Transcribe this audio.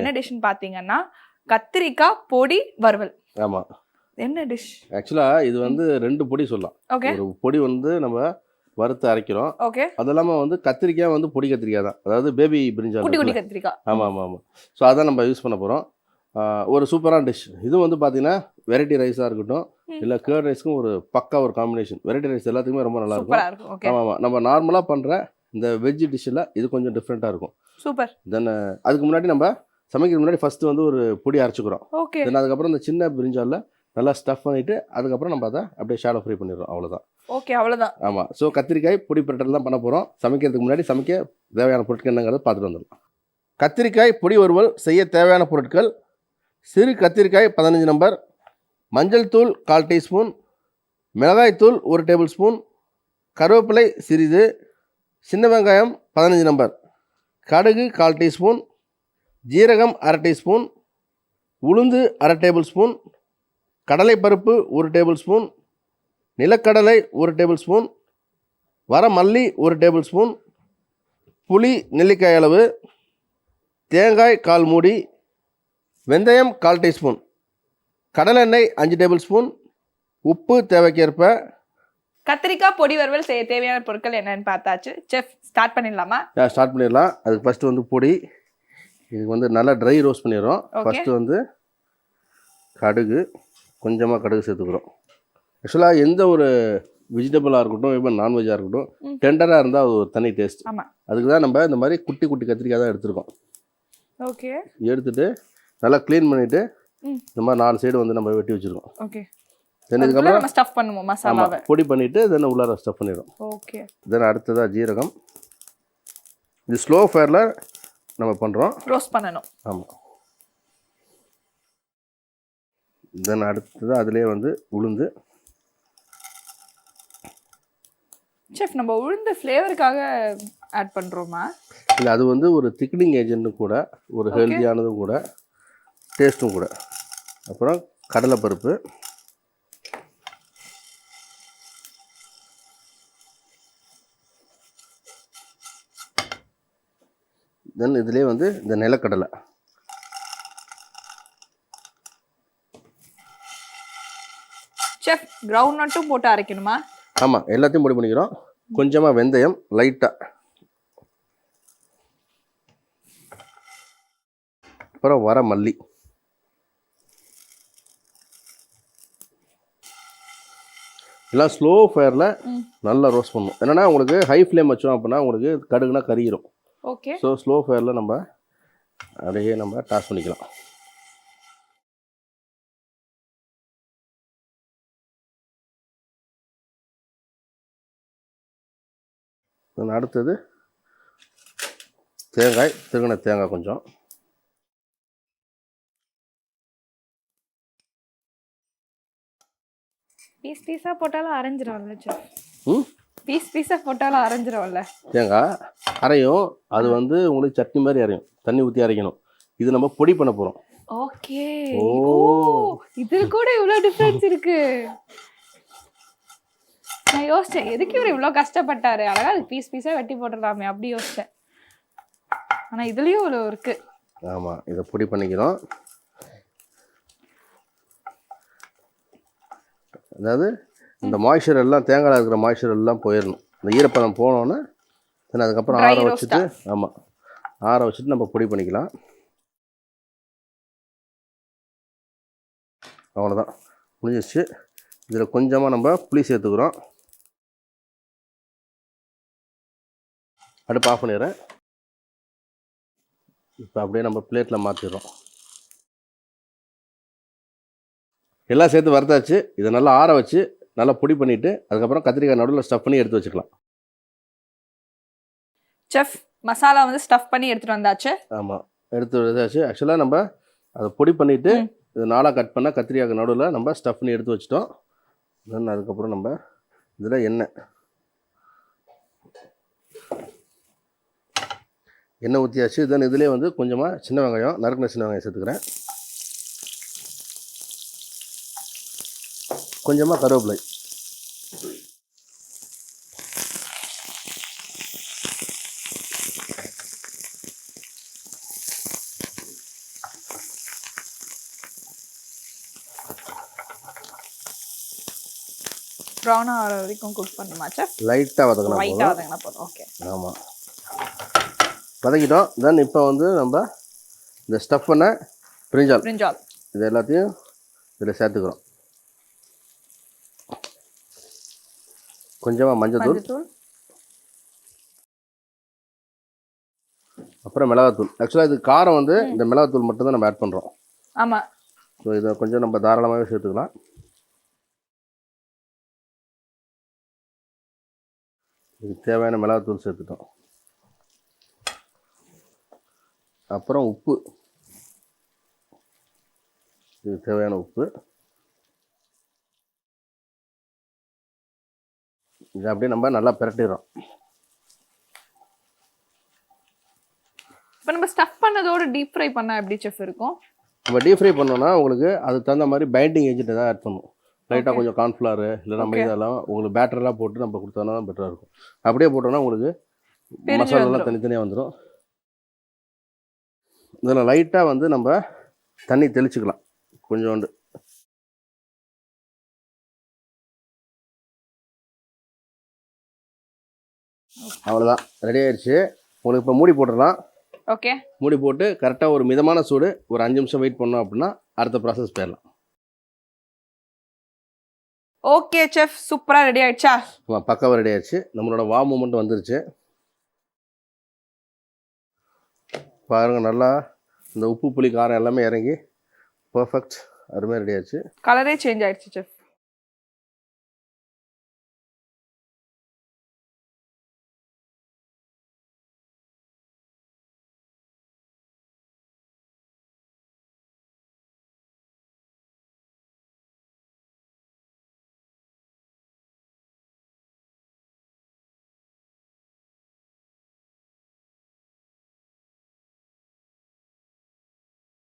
என்ன டிஷ்னு பாத்தீங்கன்னா கத்திரிக்காய் பொடி வறுவல். ஆமாம் என்ன டிஷ் ஆக்சுவலாக இது வந்து ரெண்டு பொடி சொல்லலாம். ஓகே ஒரு பொடி வந்து நம்ம வறுத்து அரைக்கிறோம். ஓகே அது இல்லாமல் வந்து கத்திரிக்காய் வந்து பொடி கத்திரிக்காய் தான். அதாவது பேபி பிரிஞ்சால் குட்டி குட்டி கத்திரிக்காய் ஆமாம் ஆமாம் ஆமாம் ஸோ அதான் நம்ம யூஸ் பண்ண போகிறோம் ஒரு சூப்பரான டிஷ் இது வந்து பார்த்தீங்கன்னா வெரைட்டி ரைஸாக இருக்கட்டும். இல்லை கேர்ட் ரைஸ்க்கும் ஒரு பக்கா ஒரு காம்பினேஷன் வெரைட்டி ரைஸ் எல்லாத்துக்குமே ரொம்ப நல்லா இருக்கும். ஆமாம் ஆமாம் நம்ம நார்மலாக பண்ணுற இந்த வெஜ் டிஷ்ஷில் இது கொஞ்சம் டிஃப்ரெண்ட்டாக இருக்கும். சூப்பர் தென் அதுக்கு முன்னாடி நம்ம சமைக்கிறதுக்கு முன்னாடி ஃபஸ்ட்டு வந்து ஒரு பொடி அரைச்சிக்கிறோம். ஓகே. தென் அதுக்கப்புறம் இந்த சின்ன பிரிஞ்சாலில் நல்லா ஸ்டஃப் பண்ணிவிட்டு அதுக்கப்புறம் நம்ம அதை அப்படியே ஷாலோ ஃப்ரை பண்ணிடுறோம். அவ்வளோதான் ஓகே அவ்வளவுதான். ஆமாம் ஸோ கத்திரிக்காய் பொடி பிரட்டல் தான் பண்ண போகிறோம் சமைக்கிறதுக்கு முன்னாடி சமைக்க தேவையான பொருட்கள் என்னங்கிறத பார்த்துட்டு வந்துடலாம். கத்திரிக்காய் பொடி வறுவல் செய்ய தேவையான பொருட்கள். சிறு கத்திரிக்காய் பதினஞ்சு நம்பர் மஞ்சள் தூள் கால் டீஸ்பூன். மிளகாய் தூள் ஒரு டேபிள் ஸ்பூன் கருவேப்பிலை சிறிது. சின்ன வெங்காயம் பதினஞ்சு நம்பர் கடுகு கால் டீஸ்பூன். ஜீரகம் அரை டீஸ்பூன் உளுந்து அரை டேபிள் ஸ்பூன் கடலைப்பருப்பு ஒரு டேபிள் ஸ்பூன் நிலக்கடலை ஒரு டேபிள் ஸ்பூன் வரமல்லி ஒரு டேபிள் ஸ்பூன் புளி நெல்லிக்காய் அளவு தேங்காய் கால் மூடி வெந்தயம் கால் டீஸ்பூன் கடலெண்ணெய் அஞ்சு டேபிள் ஸ்பூன் உப்பு தேவைக்கேற்ப. கத்திரிக்காய் பொடி வறுவல் செய்ய தேவையான பொருட்கள் என்னன்னு பார்த்தாச்சு. செஃப் ஸ்டார்ட் பண்ணிடலாமா? ஸ்டார்ட் பண்ணிடலாம். அதுக்கு ஃபஸ்ட்டு வந்து பொடி. இதுக்கு வந்து நல்லா ட்ரை ரோஸ்ட் பண்ணிடுறோம். ஃபஸ்ட்டு வந்து கடுகு கொஞ்சமாக கடுகு சேர்த்துக்கிறோம். ஆக்சுவலாக எந்த ஒரு வெஜிடபிளாக இருக்கட்டும் இப்போ நான்வெஜ்ஜாக இருக்கட்டும். டெண்டராக இருந்தால் அது ஒரு தனி டேஸ்ட் அதுக்கு தான் நம்ம இந்த மாதிரி குட்டி குட்டி கத்திரிக்காய் தான் எடுத்திருக்கோம். ஓகே எடுத்துட்டு நல்லா க்ளீன் பண்ணிவிட்டு. இந்த மாதிரி நாலு சைடு வந்து நம்ம வெட்டி வச்சுருக்கோம். ஓகே தென் இதுக்கப்புறம் ஸ்டஃப் பண்ணுவோம் மசாலாவை பொடி பண்ணிவிட்டு தென் உள்ளார ஸ்டஃப் பண்ணிடும் ஓகே தென் அடுத்ததாக ஜீரகம். இது ஸ்லோ ஃபயரில் நம்ம பண்ணுறோம் ரோஸ்ட் பண்ணணும். ஆமாம் தென் அடுத்தது அதுலேயே வந்து உளுந்து. செஃப் நம்ம உளுந்து ஃப்ளேவருக்காக ஆட் பண்றோமா? இல்லை அது வந்து ஒரு திக்னிங் ஏஜென்ட்டும் கூட ஒரு. ஹெல்த்தியானதும் கூட டேஸ்ட்டும் கூட. அப்புறம் கடலைப்பருப்பு. தென் இதுலேயே வந்து இந்த நிலக்கடலை. செஃப் கிரவுண்ட் நட்டும் போட்டு அரைக்கணுமா? ஆமாம் எல்லாத்தையும் பொடி பண்ணிக்கிறோம். கொஞ்சமாக வெந்தயம் லைட்டாக அப்புறம் வர மல்லி. எல்லாம் ஸ்லோ ஃபயரில். நல்லா ரோஸ்ட் பண்ணணும். என்னன்னா உங்களுக்கு ஹை ஃப்ளேம் வச்சோம் அப்படின்னா உங்களுக்கு கடுகுனா கரியிரும் ஓகே. ஸோ ஸ்லோ ஃபயரில் நம்ம அப்படியே நம்ம டாஸ் பண்ணிக்கலாம். அடுத்தது தேங்காய் திருகின தேங்காய் கொஞ்சம். பீஸ் பீஸா போட்டாலும் அரைஞ்சிரும்ல செஃப்? ம்? பீஸ் பீஸா போட்டாலும் அரைஞ்சிரும்ல. தேங்காய் அரையும் அது வந்து உங்களுக்கு சட்னி மாதிரி அரையும். தண்ணி ஊற்றி அரைக்கணும். இது நம்ம பொடி பண்ண போகிறோம் ஓகே. ஓ. இதுல கூட இவ்வளவு டிஃபரன்ஸ் இருக்கு. நான் யோசிச்சேன் எதுக்கு இவர் இவ்வளவு கஷ்டப்பட்டாரு? அழகா அது பீஸ் பீஸா வெட்டி போட்டுடலாமே அப்படி யோசிச்சேன். ஆனா இதுலயும் இவ்வளவு இருக்கு. ஆமாம் இதை பொடி பண்ணிக்கிறோம். அதாவது இந்த மாய்ச்சர் எல்லாம் தேங்காயில் இருக்கிற மாய்ச்சர் எல்லாம் போயிடணும் இந்த ஈரப்பதம் போனோன்னே தென் அதுக்கப்புறம் ஆற? வச்சுட்டு ஆமாம் ஆற வச்சுட்டு நம்ம பொடி பண்ணிக்கலாம். அவ்வளோதான் முடிஞ்சிச்சு இதில் கொஞ்சமாக நம்ம புளி சேர்த்துக்கிறோம். அடுப்பு ஆஃப் பண்ணிடுறேன். இப்போ அப்படியே நம்ம பிளேட்டில் மாற்றிடுறோம் எல்லாம் சேர்த்து வறுத்தாச்சு. இதை நல்லா ஆற வச்சு நல்லா பொடி பண்ணிவிட்டு அதுக்கப்புறம் கத்திரிக்காய் நடுவில் ஸ்டஃப் பண்ணி எடுத்து வச்சுக்கலாம். செஃப் மசாலா வந்து ஸ்டஃப் பண்ணி எடுத்துட்டு வந்தாச்சு. ஆமாம் எடுத்து வச்சாச்சு. ஆக்சுவலாக நம்ம அதை பொடி பண்ணிவிட்டு. இது நாளாக கட் பண்ணால் கத்திரிக்காய்க்கு நடுவில் நம்ம ஸ்டஃப் பண்ணி எடுத்து வச்சிட்டோம். தென் அதுக்கப்புறம் நம்ம இதில் எண்ணெய். எண்ணெய் ஊற்றியாச்சு தென் இதுலேயே வந்து கொஞ்சமாக சின்ன வெங்காயம் நறுக்கின சின்ன வெங்காயம் சேர்த்துக்கிறேன். கொஞ்சமாக கருவேப்பிலை. ப்ரௌனாக ஆகிற வரைக்கும் குக் பண்ணணுமா லைட்டாக வதக்கலாம் லைட்டாக வதங்கினா போதும். ஓகே ஆமாம் வதக்கிட்டோம். தென் இப்போ வந்து நம்ம இந்த ஸ்டஃப் பண்ண பிரிஞ்சால். பிரிஞ்சால். இது எல்லாத்தையும் இதில் சேர்த்துக்கிறோம். கொஞ்சமாக மஞ்சள் தூள் மஞ்சத்தூள். அப்புறம் மிளகாத்தூள். ஆக்சுவலாக இது காரம் வந்து இந்த மிளகாத்தூள் மட்டும் தான் நம்ம ஆட் பண்ணுறோம் ஆமா. ஸோ இதை கொஞ்சம் நம்ம தாராளமாகவே சேர்த்துக்கலாம். இதுக்கு தேவையான மிளகாத்தூள் சேர்த்துட்டோம். அப்புறம் உப்பு. இதுக்கு தேவையான உப்பு. இதை அப்படியே நம்ம நல்லா பிரட்டிடுறோம். இப்போ நம்ம ஸ்டஃப் பண்ணதோட டீப் ஃப்ரை பண்ணா எப்படி செஃப் இருக்கும்? நம்ம டீப் ஃப்ரை பண்ணோம்னா உங்களுக்கு அதுக்கு தகுந்த மாதிரி பைண்டிங் ஏஜென்ட் தான் ஆட் பண்ணும் லைட்டாக கொஞ்சம் கார்ன்ஃப்ளவர் இல்லை நம்ம. இதெல்லாம் உங்களுக்கு பேட்டர்லாம் போட்டு நம்ம கொடுத்தோம்னா தான் பெட்டராக இருக்கும். அப்படியே போட்டோம்னா உங்களுக்கு மசாலாலாம். தனித்தனியாக வந்துடும் இதில் லைட்டாக வந்து நம்ம தண்ணி தெளிச்சுக்கலாம். கொஞ்சோண்டு. அவ்வளோதான் ரெடி ஆயிடுச்சு. உங்களுக்கு இப்போ மூடி போட்டுடலாம். ஓகே. மூடி போட்டு கரெக்டாக ஒரு மிதமான சூடு ஒரு அஞ்சு நிமிஷம் வெயிட் பண்ணோம் அப்படின்னா அடுத்த ப்ராசஸ் போயிடலாம். ஓகே செஃப் சூப்பரா ரெடி ஆயிடுச்சா? ஆமாம் பக்காவாக ரெடி ஆயிடுச்சு. நம்மளோட வா மூமெண்ட் வந்துருச்சு. பாருங்க நல்லா இந்த உப்பு புளி காரம் எல்லாமே இறங்கி பர்ஃபெக்ட் அருமையாக ரெடி ஆயிடுச்சு. கலரே சேஞ்ச் ஆயிடுச்சு செஃப்